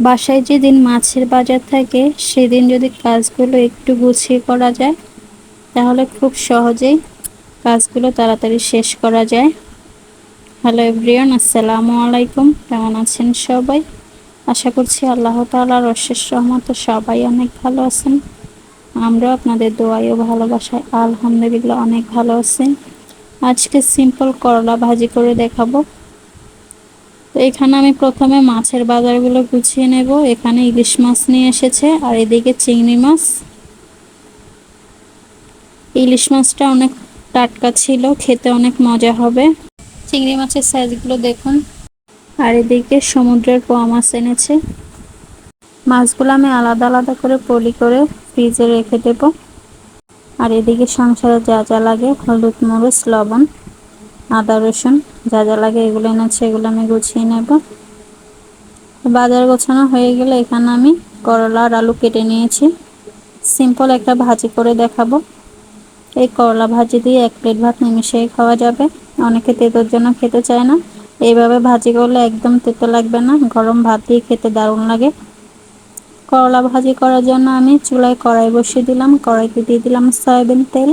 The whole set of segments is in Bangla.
বাসায় যেদিন মাছের বাজার থাকে, সেদিন যদি কাজগুলো একটু গুছিয়ে করা যায়, তাহলে খুব সহজেই কাজগুলো তাড়াতাড়ি শেষ করা যায়। হ্যালো এভরিয়ান আসসালামু আলাইকুম। কেমন আছেন সবাই? আশা করছি আল্লাহ তালার অশেষ রহমত সবাই অনেক ভালো আছেন। আমরাও আপনাদের দোয়াই ও ভালোবাসায় আলহামদুলিল্লাহ অনেক ভালো আছি। আজকে সিম্পল করলা ভাজি করে দেখাবো। তো এখানে আমি প্রথমে মাছের বাজারগুলো গুছিয়ে নেব। এখানে ইলিশ মাছ নিয়ে এসেছে, আর এদিকে চিংড়ি মাছ। ইলিশ মাছটা অনেক টাটকা ছিল, খেতে অনেক মজা হবে। চিংড়ি মাছের সাইজগুলো দেখুন। আর এদিকে সমুদ্রের পোয়া মাছ এনেছে। মাছগুলো আমি আলাদা আলাদা করে পলি করে ফ্রিজে রেখে দেব। আর এদিকে সংসারে যা যা লাগে হলুদ, মরিচ, লবণ। আদা, রসুন, যা যা লাগে এগুলো এনেছে, এগুলো আমি গুছিয়ে নেব। বাজার গোছানো হয়ে গেলে এখানে আমি করলা আর আলু কেটে নিয়েছি। সিম্পল একটা ভাজি করে দেখাবো। এই করলা ভাজি দিয়ে এক প্লেট ভাত নিমিশিয়ে খাওয়া যাবে। অনেকে তেতোর জন্য খেতে চায় না। এইভাবে ভাজি করলে একদম তেতো লাগবে না, গরম ভাত দিয়ে খেতে দারুণ লাগে। করলা ভাজি করার জন্য আমি চুলায় কড়াই বসিয়ে দিলাম, কড়াইতে দিয়ে দিলাম সয়াবিন তেল।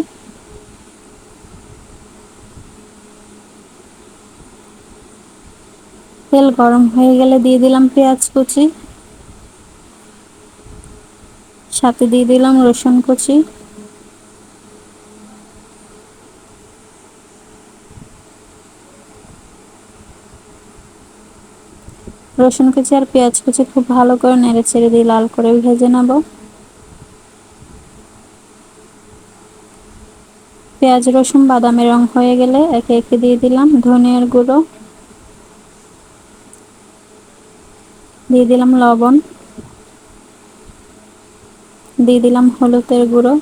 তেল গরম হয়ে গেলে দিয়ে দিলাম পেঁয়াজ কুচি। সাথে দিয়ে দিলাম রসুন কুচি। রসুন কুচি আর পেঁয়াজ কুচি খুব ভালো করে নেড়ে ছেড়ে দিয়ে লাল করে ভেজে নেব। পেঁয়াজ, রসুন বাদামি রং হয়ে গেলে একে একে দিয়ে দিলাম ধনিয়ার গুঁড়ো। দিয়ে দিলাম লবণ। দিয়ে দিলাম হলুদের গুঁড়ো।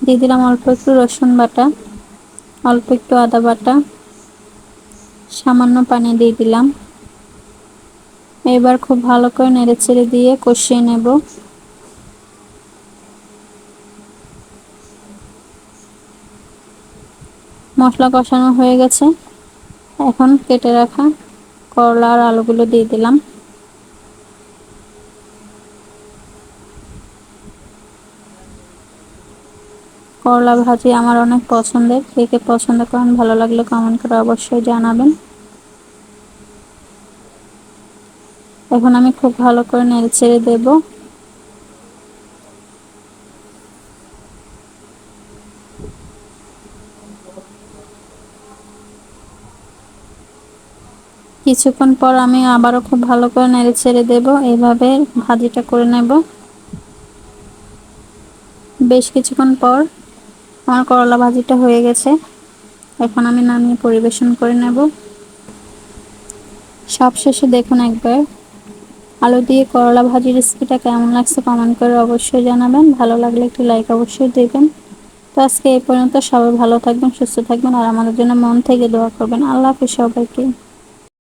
দিয়ে দিলাম অল্প একটু রসুন বাটা, অল্প একটু আদা বাটা, সামান্য পানি দিয়ে দিলাম। এবার খুব ভালো করে নেড়ে ছেড়ে দিয়ে কষিয়ে নেব। মশলা কষানো হয়ে গেছে। এখন কেটে রাখা করলা আর আলুগুলো দিয়ে দিলাম। করলা ভাজি আমার অনেক পছন্দের। কে কে পছন্দ করেন, ভালো লাগলে কমেন্ট করে অবশ্যই জানাবেন। এখন আমি খুব ভালো করে নেড়ে ছেড়ে দেবো। কিছুক্ষণ পর আমি আবারও খুব ভালো করে নেড়ে ছেড়ে দেবো। এইভাবে ভাজিটা করে নেব। বেশ কিছুক্ষণ পর আমার করলা ভাজিটা হয়ে গেছে। এখন আমি নামিয়ে পরিবেশন করে নেব। সব শেষে দেখুন একবার আলু দিয়ে করলা ভাজি রেসিপিটা কেমন লাগছে কমেন্ট করে অবশ্যই জানাবেন। ভালো লাগলে একটু লাইক অবশ্যই দেবেন। তো আজকে এই পর্যন্ত সবাই ভালো থাকবেন, সুস্থ থাকবেন আর আমাদের জন্য মন থেকে দোয়া করবেন। আল্লাহ হাফিজ সবাইকে।